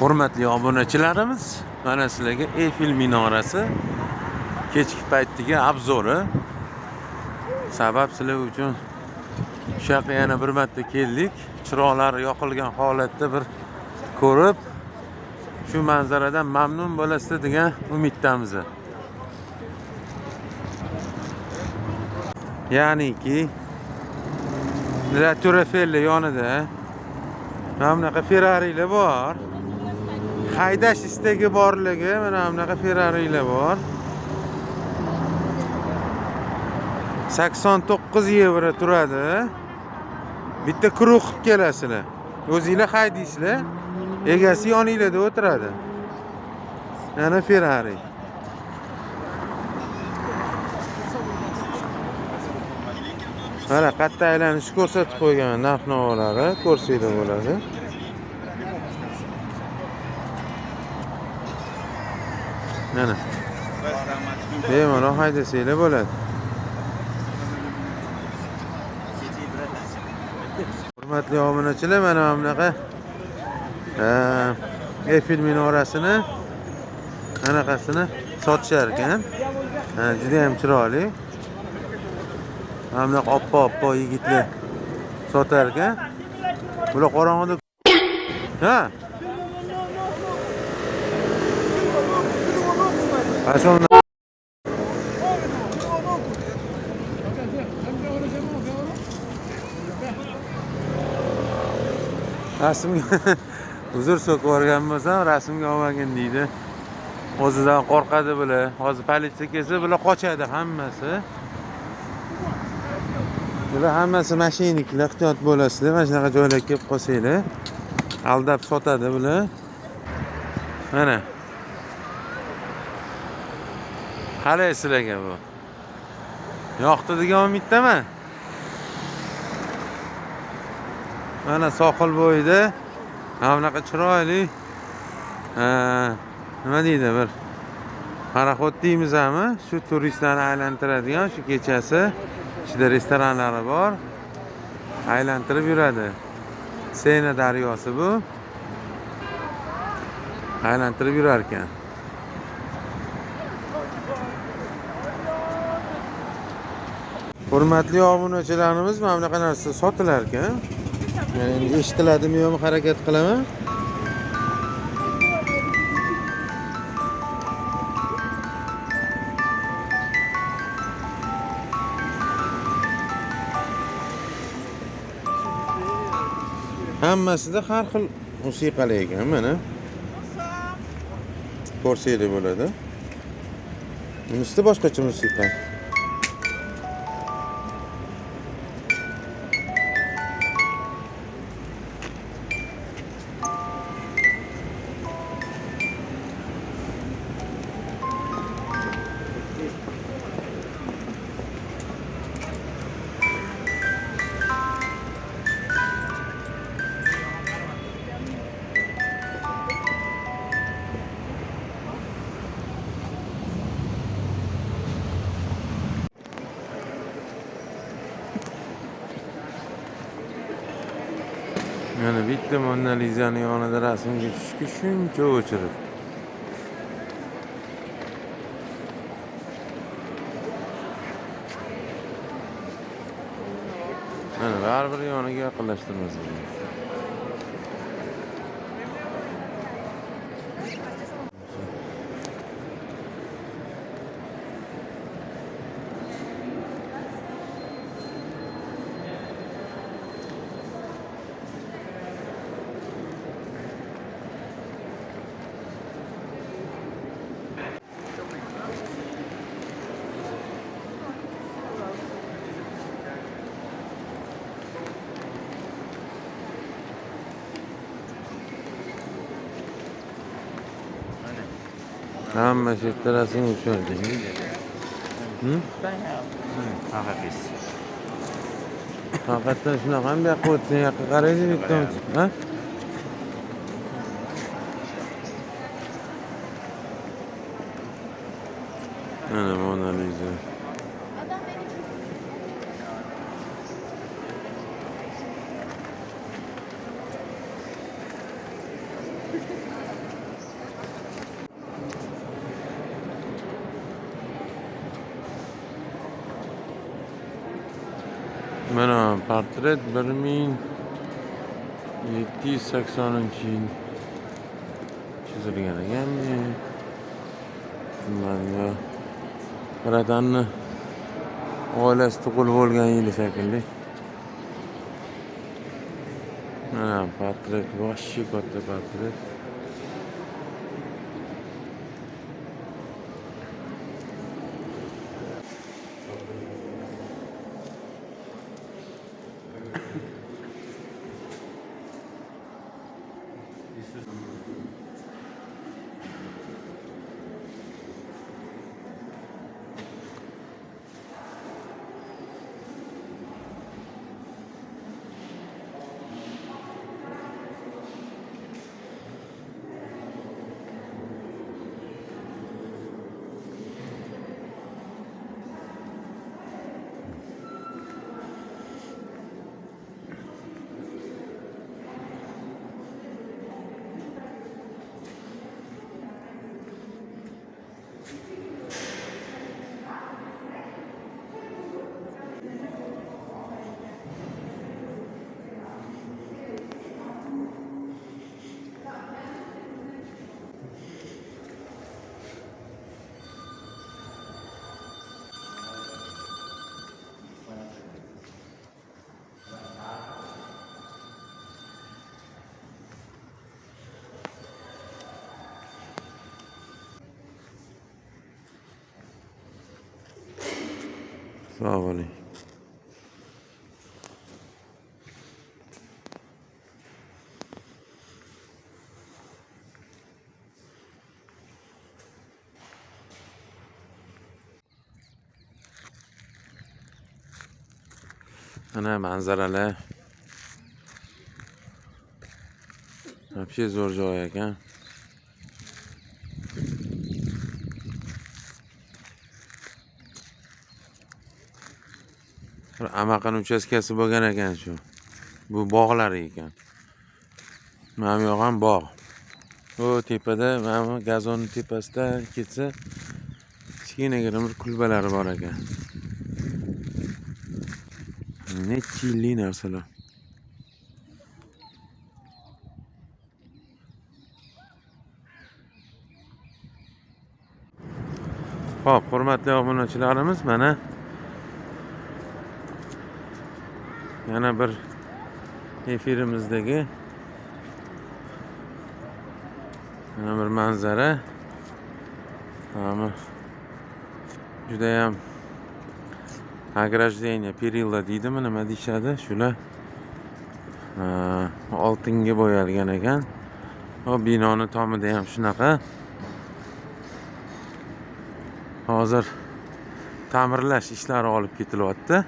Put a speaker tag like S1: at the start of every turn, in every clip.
S1: hurmatli obunachilarimiz mana sizlarga eyfel minorasi kechki paytdagi obzori sabab sizlar uchun shu yoqqa yana bir marta keldik. Chiroqlari yoqilgan holatda bir ko'rib shu manzaradan mamnun bo'lasiz degan umiddamiz. Ya'niki La Tour Eiffel yonida mana bunaqa Ferrari'lar bor haydash istagi borligi mana bunaqa Ferrari'lar bor 89 yevro turadi bitta kruq qilib kelasizlar o'zinglar haydaysizlar egasi yoninglarda o'tiradi mana Ferrari mana qayerda aylanish ko'rsatib qo'ygan narx navolari ko'rsanglar bo'ladi mana bemalol haydasanglar bo'ladi hurmatli obunachilar mana bunaqa Eiffel minorasini anaqasini sotishar ekan juda ham chiroyli mana bunaqa oppo oppo yigitlar sotar ekan bular qorong'ida ha? Rasmga uzr so'kib yuborgan bo'lsam rasmga olmagin deydi. O'zidan qo'rqadi bular. Hozir politsiya kelsa bular qochadi hammasi. Bular hammasi mashinniklar ehtiyot bo'lasizlar. Mana shunaqa joylarga kelib qolsanglar. Aldab sotadi bular. Mana. Qalay sizlarga bu? Yoqdi degan umiddaman. Mana sohil bo'yida. Mana bunaqa chiroyli. Nima deydi bir? Paraxod deymizmi shu turistlarni aylantiradigan shu kechasi ichida restoranlari bor. Aylantirib yuradi. Sena daryosi bu. Aylantirib yurar ekan hurmatli obunachilarimiz mana bunaqa narsa sotilar ekan Yani eshitiladimi yo'qmi harakat qilaman hammasida har xil musiqalar ekan mana ko'rsanglar bo'ladi. Bunisida boshqacha musiqa Mana bitta Mona Lisani yonida rasmga tushishga shuncha o'chirib. Mana baribir yoniga yaqinlashtirmasa. Hamma shu yerda rasm tushirding. Hı? Haqiqatdan shunaqa ham bu yoqqa o'tsa yoqqa qaraydi bitta ha? Mana Mona Lisa. mana Portret bölümün 780. çizilgenliğini bunlarga biradanni oilasi tug'ilib bo'lgan yili shekilli mana portret boshi katta portret سلام علیکم نه منظر اله نه زور جایه که Bir amaqani uchastkasi bo'lgan ekan shu. Bu bog'lari ekan. Mana bu yoq ham bog'. O tepada mana bu gazonni tepasida ketsa kichkinagina bir kulbalari bor ekan. Necha yillik narsalar. Xo'p, hurmatli obunachilarimiz, mana yana bir efirimizdagi yana bir manzara. Mana judayam ограждение perilla deydimi? Nima deyishadi? Shular oltinga bo'yalgan ekan. O binoni tomida ham shunaqa. Hozir ta'mirlash ishlari olib ketilyapti.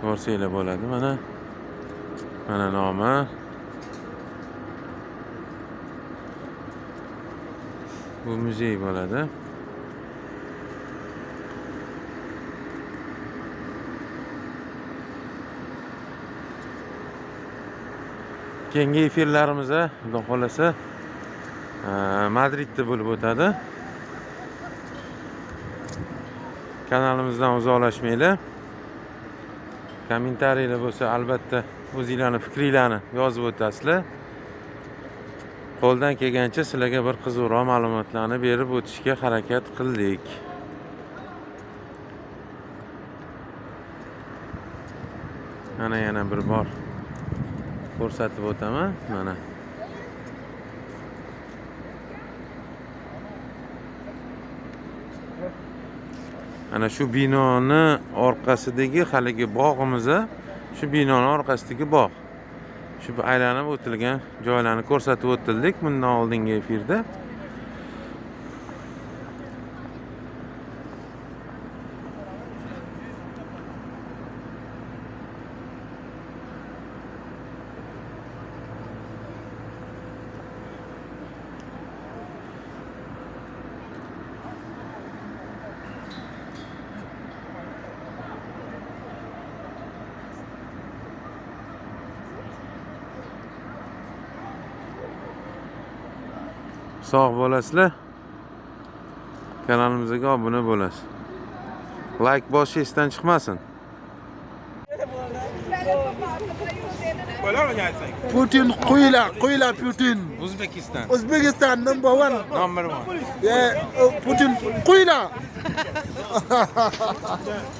S1: Ko'rsanglar bo'ladi mana mana nomi bu muzey bo'ladi keyingi efirlarimiz xudo xohlasa e, madridda bo'lib o'tadi kanalimizdan uzoqlashmanglar kommentariylar bo'lsa albatta o'zinglarni fikringlarni yozib o'tasizlar. Qo'ldan kelgancha sizlarga bir qiziqroq ma'lumotlarni berib o'tishga harakat qildik. Mana yana bir bor ko'rsatib o'taman. Mana. Ana shu binoni orqasidagi haligi bog'imiz shu binoni orqasidagi bog' shu aylanib o'tilgan joylarni ko'rsatib o'tildik bundan oldingi efirda. Sog' bo'lasizlar Kanalimizga obuna bo'lasiz. Like boshi esdan chiqmasin.
S2: Putin Kuyla, Kuyla Putin.
S1: O'zbekiston.
S2: Uzbekistan number one.
S1: Number 1.
S2: Yeah, uh, Putin Kuyla.